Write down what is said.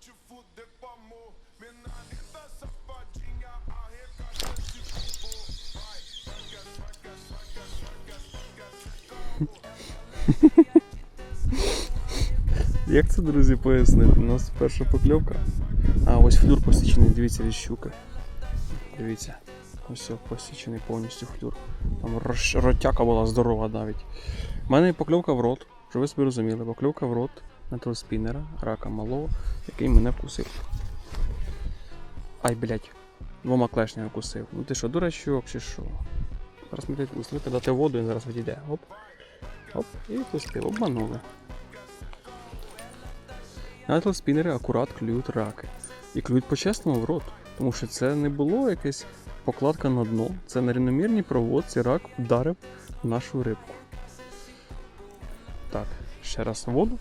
Te fuder com amor. Menarita safadinha, arregaça esse bumbum. Vai, saca, saca, saca, saca, saca, saca. Як це, друзі, пояснити? У нас перша покльовка. А, ось флюр посічений, дивіться від. Дивіться. Ось посічений повністю флюр. Там ротяка була здорова навіть. У мене покльовка в рот, щоб ви собі розуміли, покльовка в рот на телеспінера, рака малого, який мене вкусив. Ай, блядь, двома клешнями вкусив. Ну ти що, дурачок чи що? Зараз ми слухайте дати воду, він зараз відійде. Оп. Оп, і пустив, обманули. На телеспінери акурат клюють раки. І клюють по-чесному в рот. Тому що це не було якась покладка на дно. Це на рівномірній проводці рак вдарив нашу рибку. Так, ще раз воду.